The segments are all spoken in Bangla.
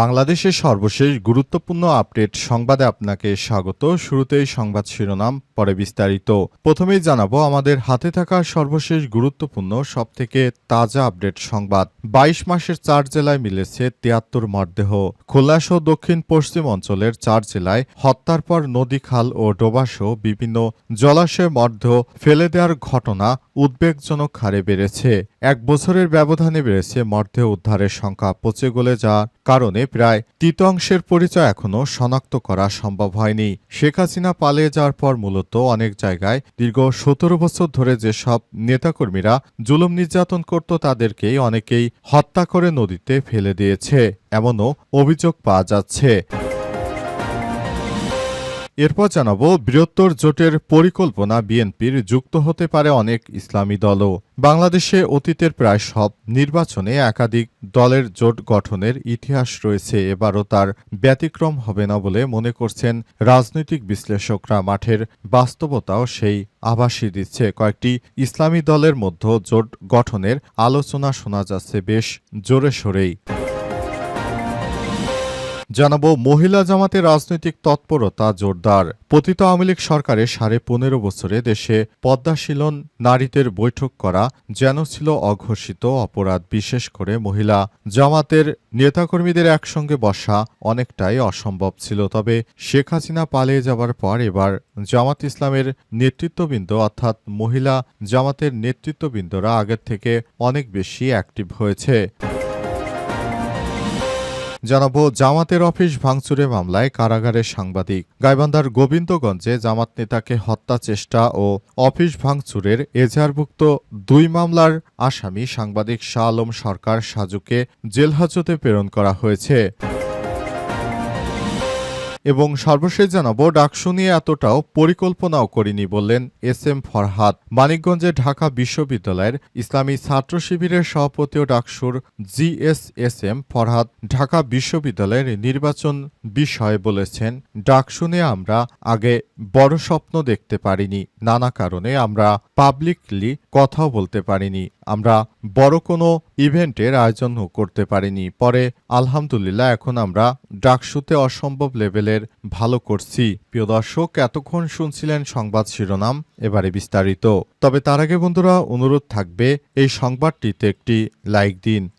বাংলাদেশের সর্বশেষ গুরুত্বপূর্ণ আপডেট সংবাদে আপনাকে স্বাগত। শুরুতেই সংবাদ শিরোনাম, পরে বিস্তারিত। প্রথমেই জানাব, আমাদের হাতে থাকা সর্বশেষ গুরুত্বপূর্ণ, সবথেকে তাজা আপডেট সংবাদ। বাইশ মাসের চার জেলায় মিলেছে তিয়াত্তর মরদেহ। খুলনাসহ দক্ষিণ পশ্চিম অঞ্চলের চার জেলায় হত্যার পর নদী খাল ও ডোবাসহ বিভিন্ন জলাশয়ে মরদেহ ফেলে দেওয়ার ঘটনা উদ্বেগজনক হারে বেড়েছে। এক বছরের ব্যবধানে বেড়েছে মরদেহ উদ্ধারের সংখ্যা, পচে গলে যাওয়ার কারণে প্রায় তৃতীয়াংশের পরিচয় এখনও শনাক্ত করা সম্ভব হয়নি। শেখ হাসিনা পালিয়ে যাওয়ার পর মূলত অনেক জায়গায় দীর্ঘ সতেরো বছর ধরে যেসব নেতাকর্মীরা জুলুম নির্যাতন করত, তাদেরকেই অনেকেই হত্যা করে নদীতে ফেলে দিয়েছে। এমনও অভিযোগ পাওয়া যাচ্ছে। এরপর জানাব, বৃহত্তর জোটের পরিকল্পনা বিএনপির যুক্ত হতে পারে অনেক ইসলামী দলও। বাংলাদেশে অতীতের প্রায় সব নির্বাচনে একাধিক দলের জোট গঠনের ইতিহাস রয়েছে, এবারও তার ব্যতিক্রম হবে না বলে মনে করছেন রাজনৈতিক বিশ্লেষকরা। মাঠের বাস্তবতাও সেই আভাসই দিচ্ছে। কয়েকটি ইসলামী দলের মধ্যে জোট গঠনের আলোচনা শোনা যাচ্ছে বেশ জোরে সোরেই। জানাব মহিলা জামাতের রাজনৈতিক তৎপরতা জোরদার। পতিত আওয়ামী লীগ সরকারের সাড়ে পনেরো বছরে দেশে পদ্মাশীলন নারীদের বৈঠক করা যেন ছিল অঘোষিত অপরাধ, বিশেষ করে মহিলা। জামাতের নেতাকর্মীদের একসঙ্গে বসা অনেকটাই অসম্ভব ছিল, তবে শেখ হাসিনা পালিয়ে যাবার পর এবার জামাত ইসলামের নেতৃত্ববৃন্দ অর্থাৎ মহিলা জামাতের নেতৃত্ববৃন্দরা আগের থেকে অনেক বেশি অ্যাক্টিভ হয়েছে। জানাব, জামাতের অফিস ভাঙচুরে মামলায় কারাগারে সাংবাদিক। গাইবান্ধার গোবিন্দগঞ্জে জামাত নেতাকে হত্যা চেষ্টা ও অফিস ভাঙচুরের এজাহারভুক্ত দুই মামলার আসামি সাংবাদিক শাহ আলম সরকার সাজুকে জেলহাজতে প্রেরণ করা হয়েছে। এবং সর্বশেষ জানাব, ডাকসু নিয়ে এতটাও পরিকল্পনাও করিনি বললেন এস এম ফরহাদ। মানিকগঞ্জে ঢাকা বিশ্ববিদ্যালয়ের ইসলামী ছাত্র শিবিরের সভাপতি ও ডাকসুর জিএস এম ফরহাদ ঢাকা বিশ্ববিদ্যালয়ের নির্বাচন বিষয়ে বলেছেন, ডাকসু নিয়ে আমরা আগে বড় স্বপ্ন দেখতে পারিনি। নানা কারণে আমরা পাবলিকলি কথাও বলতে পারিনি। আমরা বড় কোনো ইভেন্টের আয়োজন করতে পারিনি। পরে, আলহামদুলিল্লাহ, এখন আমরা ডাকসুতে অসম্ভব লেভেলের ভালো করছি। প্রিয় দর্শক, এতক্ষণ শুনছিলেন সংবাদ শিরোনাম, এবারে বিস্তারিত। তবে তার আগে বন্ধুরা, অনুরোধ থাকবে, এই সংবাদটিতে একটি লাইক দিন।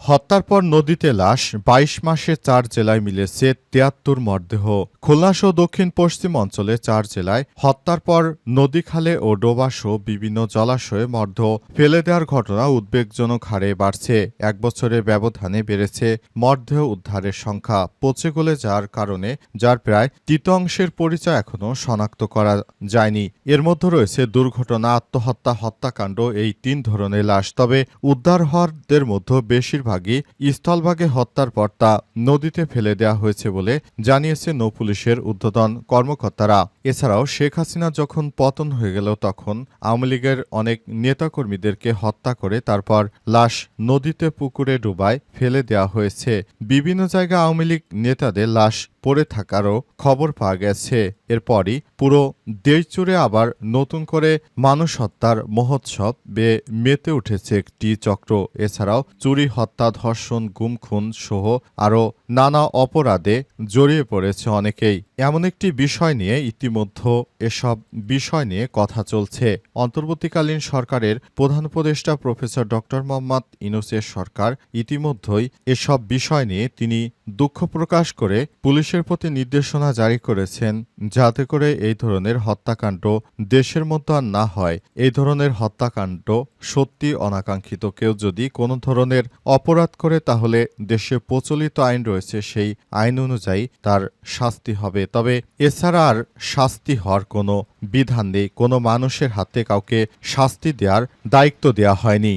হত্যার পর নদীতে লাশ বাইশ মাসে চার জেলায় মিলেছে তিয়াত্তর মরদেহ। খুলনাসহ দক্ষিণ পশ্চিম অঞ্চলে চার জেলায় হত্যার পর নদী খালে ও ডোবাসহ বিভিন্ন জলাশয়ে মর্দেহ। ফেলে দেওয়ার ঘটনা উদ্বেগজনক হারে বাড়ছে। এক বছরের ব্যবধানে বেড়েছে মরদেহ উদ্ধারের সংখ্যা। পচে গলে যাওয়ার কারণে যার প্রায় তৃতীয়াংশের পরিচয় এখনও শনাক্ত করা যায়নি। এর মধ্যে রয়েছে দুর্ঘটনা, আত্মহত্যা, হত্যাকাণ্ড, এই তিন ধরনের লাশ। তবে উদ্ধার হওয়ারদের মধ্যে বেশিরভাগই স্থলভাগে হত্যার পর তা নদীতে ফেলে দেওয়া হয়েছে বলে জানিয়েছে নৌপুলিশের ঊর্ধ্বতন কর্মকর্তারা। এছাড়াও শেখ হাসিনা যখন পতন হয়ে গেল তখন আওয়ামী লীগের অনেক নেতাকর্মীদেরকে হত্যা করে তারপর লাশ নদীতে, পুকুরে, ডুবায় ফেলে দেওয়া হয়েছে। বিভিন্ন জায়গায় আওয়ামী লীগ নেতাদের লাশ পড়ে থাকারও খবর পাওয়া গেছে। এরপরই পুরো দেশ জুড়ে আবার নতুন করে মানুষ হত্যার মহোৎসব বে মেতে উঠেছে একটি চক্র। এছাড়াও চুরি, হত্যা, ধর্ষণ গুম খুন সহ আরও নানা অপরাধে জড়িয়ে পড়েছে অনেকেই। এমন একটি বিষয় নিয়ে ইতিমধ্যে এসব বিষয় নিয়ে কথা চলছে। অন্তর্বর্তীকালীন সরকারের প্রধান উপদেষ্টা প্রফেসর ডক্টর মোহাম্মদ ইনুসের সরকার ইতিমধ্যেই এসব বিষয় নিয়ে তিনি দুঃখ প্রকাশ করে পুলিশের প্রতি নির্দেশনা জারি করেছেন, যাতে করে এই ধরনের হত্যাকাণ্ড দেশের মধ্যে আর না হয়। এই ধরনের হত্যাকাণ্ড সত্যি অনাকাঙ্ক্ষিত। কেউ যদি কোনো ধরনের অপরাধ করে, তাহলে দেশে প্রচলিত আইন রয়েছে, সেই আইন অনুযায়ী তার শাস্তি হবে। তবে এছাড়া আর শাস্তি হওয়ার কোনো বিধান নেই। কোনো মানুষের হাতে কাউকে শাস্তি দেওয়ার দায়িত্ব দেওয়া হয়নি।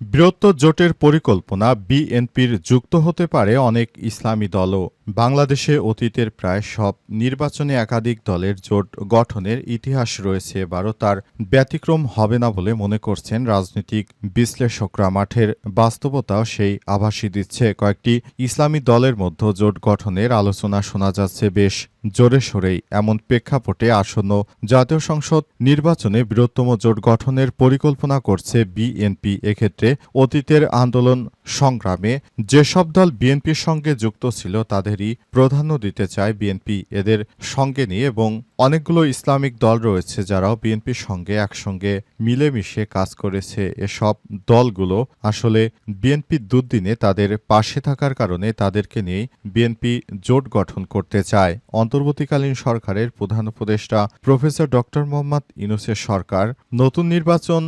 বৃহত্তর জোটের পরিকল্পনা বিএনপির যুক্ত হতে পারে অনেক ইসলামী দলও। বাংলাদেশে অতীতের প্রায় সব নির্বাচনে একাধিক দলের জোট গঠনের ইতিহাস রয়েছে, এবারও তার ব্যতিক্রম হবে না বলে মনে করছেন রাজনৈতিক বিশ্লেষকরা। মাঠের বাস্তবতাও সেই আভাসই দিচ্ছে। কয়েকটি ইসলামী দলের মধ্যে জোট গঠনের আলোচনা শোনা যাচ্ছে বেশ জোরে সোরেই। এমন প্রেক্ষাপটে আসন্ন জাতীয় সংসদ নির্বাচনে বৃহত্তম জোট গঠনের পরিকল্পনা করছে বিএনপি। এক্ষেত্রে অতীতের আন্দোলন সংগ্রামে যেসব দল বিএনপির সঙ্গে যুক্ত ছিল তাদেরই প্রাধান্য দিতে চায় বিএনপি এদের সঙ্গে নিয়ে এবং অনেকগুলো ইসলামিক দল রয়েছে যারাও বিএনপির সঙ্গে একসঙ্গে মিলেমিশে কাজ করেছে। এসব দলগুলো আসলে বিএনপির দুর্দিনে তাদের পাশে থাকার কারণে তাদেরকে নিয়েই বিএনপি জোট গঠন করতে চায়। অন্তর্বর্তীকালীন সরকারের প্রধান উপদেষ্টা প্রফেসর ডক্টর মোহাম্মদ ইনুসের সরকার নতুন নির্বাচন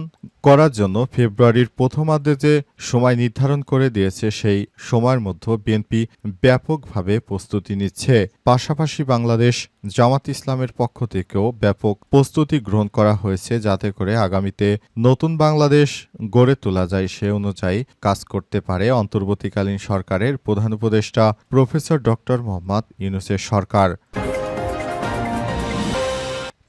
করার জন্য ফেব্রুয়ারির প্রথমার্ধে যে সময় নির্ধারণ করে দিয়েছে, সেই সময়ের মধ্যে বিএনপি ব্যাপকভাবে প্রস্তুতি নিচ্ছে। পাশাপাশি বাংলাদেশ জামাত ইসলামের পক্ষ থেকেও ব্যাপক প্রস্তুতি গ্রহণ করা হয়েছে, যাতে করে আগামীতে নতুন বাংলাদেশ গড়ে তোলা যায় সে অনুযায়ী কাজ করতে পারে। অন্তর্বর্তীকালীন সরকারের প্রধান উপদেষ্টা প্রফেসর ডক্টর মোহাম্মদ ইউনুসের সরকার।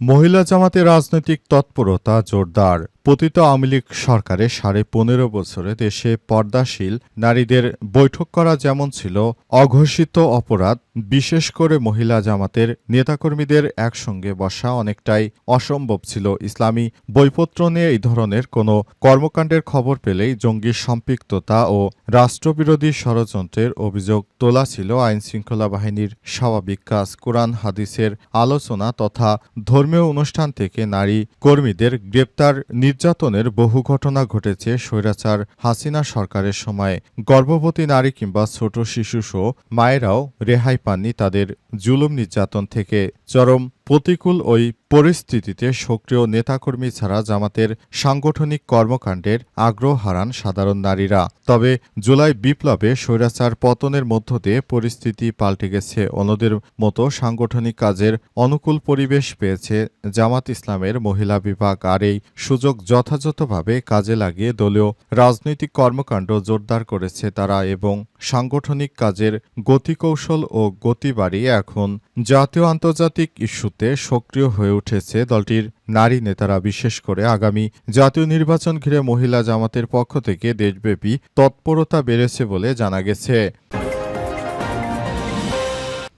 মহিলা জামাতে রাজনৈতিক তৎপরতা জোরদার। পতিত আওয়ামী লীগ সরকারের সাড়ে পনেরো বছরে দেশে পর্দাশীল নারীদের বৈঠক করা যেমন ছিল অঘোষিত অপরাধ, বিশেষ করে মহিলা জামাতের নেতাকর্মীদের একসঙ্গে বসা অনেকটাই অসম্ভব ছিল ইসলামী বইপত্র নিয়ে এই ধরনের কোনো কর্মকাণ্ডের খবর পেলেই জঙ্গি সম্পৃক্ততা ও রাষ্ট্রবিরোধী ষড়যন্ত্রের অভিযোগ তোলা ছিল আইন শৃঙ্খলা বাহিনীর স্বাভাবিক কাজ। কোরআন, হাদিসের আলোচনা তথা ধর্মীয় অনুষ্ঠান থেকে নারী কর্মীদের গ্রেপ্তার নির্যাতনের বহু ঘটনা ঘটেছে স্বৈরাচার হাসিনা সরকারের সময়। গর্ভবতী নারী কিংবা ছোট শিশুসহ মায়েরাও রেহাই পাননি তাদের জুলুম নির্যাতন থেকে। চরম প্রতিকূল ওই পরিস্থিতিতে সক্রিয় নেতাকর্মী ছাড়া জামাতের সাংগঠনিক কর্মকাণ্ডের আগ্রহ হারান সাধারণ নারীরা। তবে জুলাই বিপ্লবে স্বৈরাচার পতনের মধ্য দিয়ে পরিস্থিতি পাল্টে গেছে। অন্যদের মতো সাংগঠনিক কাজের অনুকূল পরিবেশ পেয়েছে জামাত ইসলামের মহিলা বিভাগ। আর এই সুযোগ যথাযথভাবে কাজে লাগিয়ে দলীয় রাজনৈতিক কর্মকাণ্ড জোরদার করেছে তারা এবং সাংগঠনিক কাজের গতিকৌশল ও গতি বাড়িয়ে এখন জাতীয় আন্তর্জাতিক ইস্যুতে সক্রিয় হয়ে উঠেছে দলটির নারী নেতারা, বিশেষ করে আগামী জাতীয় নির্বাচন ঘিরে মহিলা জামাতের পক্ষ থেকে দেশব্যাপী তৎপরতা বেড়েছে বলে জানা গেছে।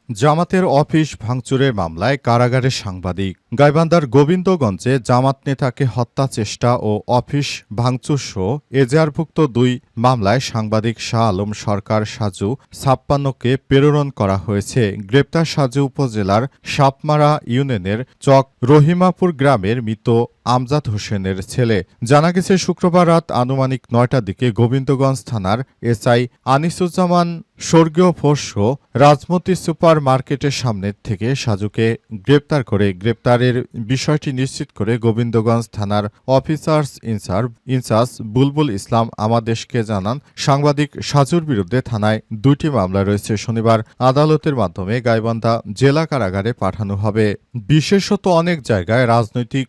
জামাতের অফিস ভাঙচুরের মামলায় কারাগারে সাংবাদিক। গাইবান্দার গোবিন্দগঞ্জে জামাত নেতাকে হত্যা চেষ্টা ও অফিস ভাঙচুর সহ এজাহারভুক্ত দুই মামলায় সাংবাদিক শাহ আলম সরকার সাজু ছাপ্পান্নকে প্রেরণ করা হয়েছে। গ্রেপ্তার সাজু উপজেলার সাপমারা ইউনিয়নের চক রহিমাপুর গ্রামের মৃত আমজাদ হোসেনের ছেলে। জানা গেছে, শুক্রবার রাত আনুমানিক নয়টার দিকে গোবিন্দগঞ্জ থানার এসআই আনিসুজ্জামান স্বর্গীয় ফোর্স রাজমতি সুপার মার্কেটের সামনে থেকে সাজুকে গ্রেপ্তার করে। গ্রেপ্তারের বিষয়টি নিশ্চিত করে গোবিন্দগঞ্জ থানার officers incharge incharge Bulbul Islam আমাদেশকে জানান, সাংবাদিক সাজুর বিরুদ্ধে থানায় দুইটি মামলা রয়েছে। শনিবার আদালতের মাধ্যমে গাইবান্ধা জেলা কারাগারে পাঠানো হবে। বিশেষত অনেক জায়গায় রাজনৈতিক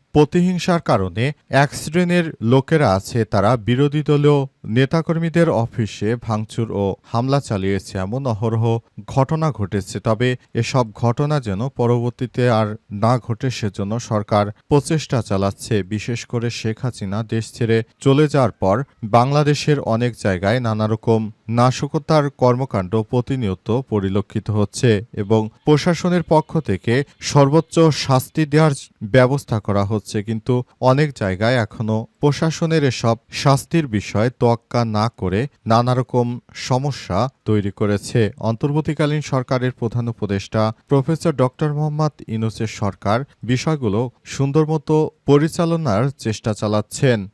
প্রতিহিংসার কারণে এক শ্রেণির লোকেরা আছে তারা বিরোধী দলীয় নেতাকর্মীদের অফিসে ভাঙচুর ও হামলা চালিয়েছে এমন অহরহ ঘটনা ঘটেছে। তবে এসব ঘটনা যেন পরবর্তীতে আর না ঘটে সেজন্য সরকার প্রচেষ্টা চালাচ্ছে। বিশেষ করে শেখ হাসিনা দেশ ছেড়ে চলে যাওয়ার পর বাংলাদেশের অনেক জায়গায় নানা রকম নাশকতার কর্মকাণ্ড প্রতিনিয়ত পরিলক্ষিত হচ্ছে এবং প্রশাসনের পক্ষ থেকে সর্বোচ্চ শাস্তি দেওয়ার ব্যবস্থা করা হচ্ছে। কিন্তু অনেক জায়গায় এখনও প্রশাসনের এসব শাস্তির বিষয়ে তোয়াক্কা না করে নানা রকম সমস্যা তৈরি করেছে। অন্তর্বর্তীকালীন সরকারের প্রধান উপদেষ্টা প্রফেসর ডক্টর মোহাম্মদ ইনুসের সরকার বিষয়গুলো সুন্দর মতো পরিচালনার চেষ্টা চালাচ্ছেন।